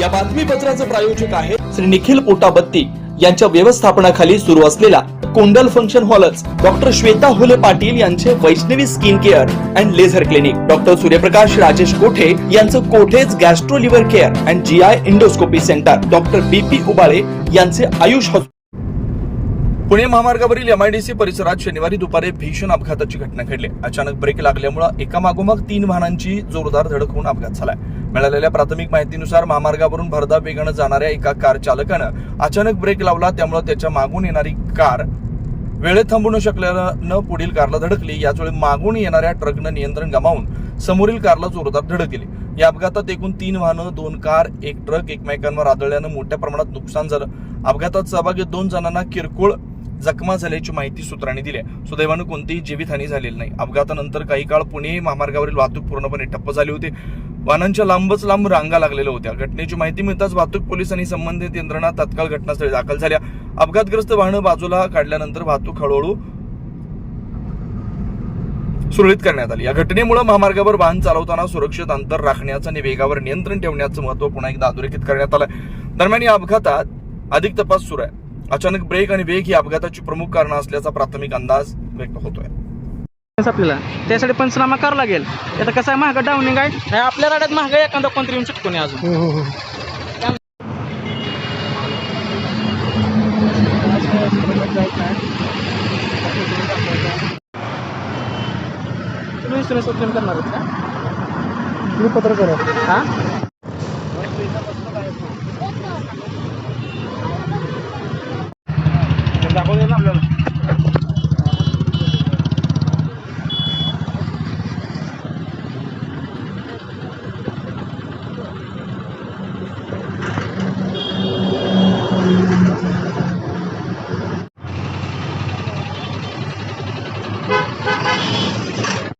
या बातमीपत्राचं प्रायोजक आहे श्री निखिल पोटाबत्ती. यांच्या व्यवस्थापनाखाली सुरू असलेला कोंडल फंक्शन हॉलच डॉक्टर श्वेता होले पाटील यांचे Vaishnavi skin care and laser clinic. Doctor Suryaprakash Rajesh Kothe यांचं Kothe's gastro liver care and G I endoscopy centre. Doctor B P यांचे आयुष हॉस्पिटल पुणे महामार्गावरील एमआयडीसी परिसरात शनिवारी दुपारी भीषण अपघाताची घटना घडली. अचानक ब्रेक लागल्यामुळे एका मागोमाग तीन वाहनांची जोरदार धडक होऊन अपघात झालाय मिळालेल्या प्राथमिक माहितीनुसार महामार्गावरून भरधाव वेगानं जाणाऱ्या एका कार चालकानं अचानक ब्रेक लावला त्यामुळे त्याच्या मागून येणारी कार वेळेत थांबू न शकल्यानं पुढील कारला धडकली. याचवेळी मागून येणाऱ्या ट्रकनं नियंत्रण गमावून समोरील कारला जोरदार धडकली या अपघातात एकूण तीन वाहनं दोन कार एक ट्रक एकमेकांवर आदळल्यानं मोठ्या प्रमाणात नुकसान झालं. अपघातात सहभागी दोन जणांना किरकोळ जखमा झाल्याची माहिती सूत्रांनी दिली सुदैवानं कोणतीही जीवितहानी झालेली नाही. अपघातानंतर काही काळ पुणे महामार्गावरील वाहतूक पूर्णपणे ठप्प झाली होती. वाहनांच्या लांबच लांब रांगा लागलेल्या होत्या. घटनेची माहिती मिळताच वाहतूक पोलीस आणि संबंधित यंत्रणा तत्काळ घटनास्थळी दाखल झाल्या. अपघातग्रस्त वाहनं बाजूला काढल्यानंतर वाहतूक हळूहळू सुरळीत करण्यात आली. या घटनेमुळे महामार्गावर वाहन चालवताना सुरक्षित अंतर राखण्याचं आणि वेगावर नियंत्रण ठेवण्याचं महत्त्व पुन्हा एकदा अधोरेखित करण्यात आलं दरम्यान या अपघातात अधिक तपास सुरू आहे. अचानक ब्रेक आणि वेग ही अपघाताची प्रमुख कारण असल्याचा प्राथमिक अंदाज व्यक्त होतोय. आपल्याला? त्यासाठी पंचनामा करावा लागेल. आता कसं आहे महाग डाऊनिंग आहे? नाही आपल्या राड्यात महाग एखादा कोणतरी येऊन शकतो नाही अजून. तुम्ही इन्शुरन्स क्लेम करणार आहेत का? तुम्ही पत्रकार आहात. हा दाखवू दे ना आपल्याला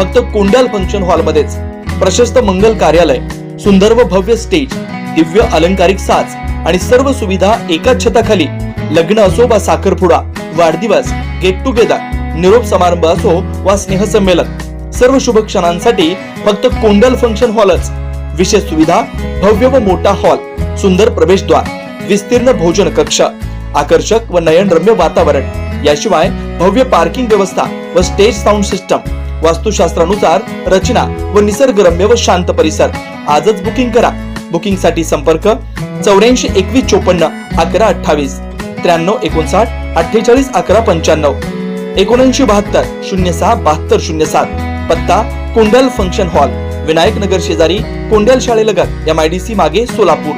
फक्त कोंडाल फंक्शन हॉलमध्येच प्रशस्त मंगल कार्यालय सुंदर व भव्य स्टेज दिव्य अलंकारिक साज आणि सर्व सुविधा एकाच छताखाली. लग्न असो वा साखरपुडा वाढदिवस गेट टुगेदर निरोप समारंभ असो वा स्नेहसंमेलन. सर्व शुभ क्षणांसाठी फक्त कोंडल फंक्शन हॉलच विशेष सुविधा भव्य व मोठा हॉल सुंदर प्रवेशद्वार विस्तीर्ण भोजन कक्ष आकर्षक व नयनरम्य वातावरण. याशिवाय भव्य पार्किंग व्यवस्था व स्टेज साऊंड सिस्टम वास्तुशास्त्रानुसार रचना व निसर्गरम्य व शांत परिसर. आजच बुकिंग करा. बुकिंगसाठी संपर्क चौऱ्याऐंशी एकवीस चोपन्न अकरा अठ्ठावीस त्र्याण्णव एकोणसाठ अठ्ठेचाळीस अकरा पंच्याण्णव एकोणऐंशी बहात्तर शून्य सहा बहात्तर शून्य सात. पत्ता कोंडल फंक्शन हॉल विनायक नगर शेजारी कोंडल शाळेलगत एम आय डी सी मागे सोलापूर.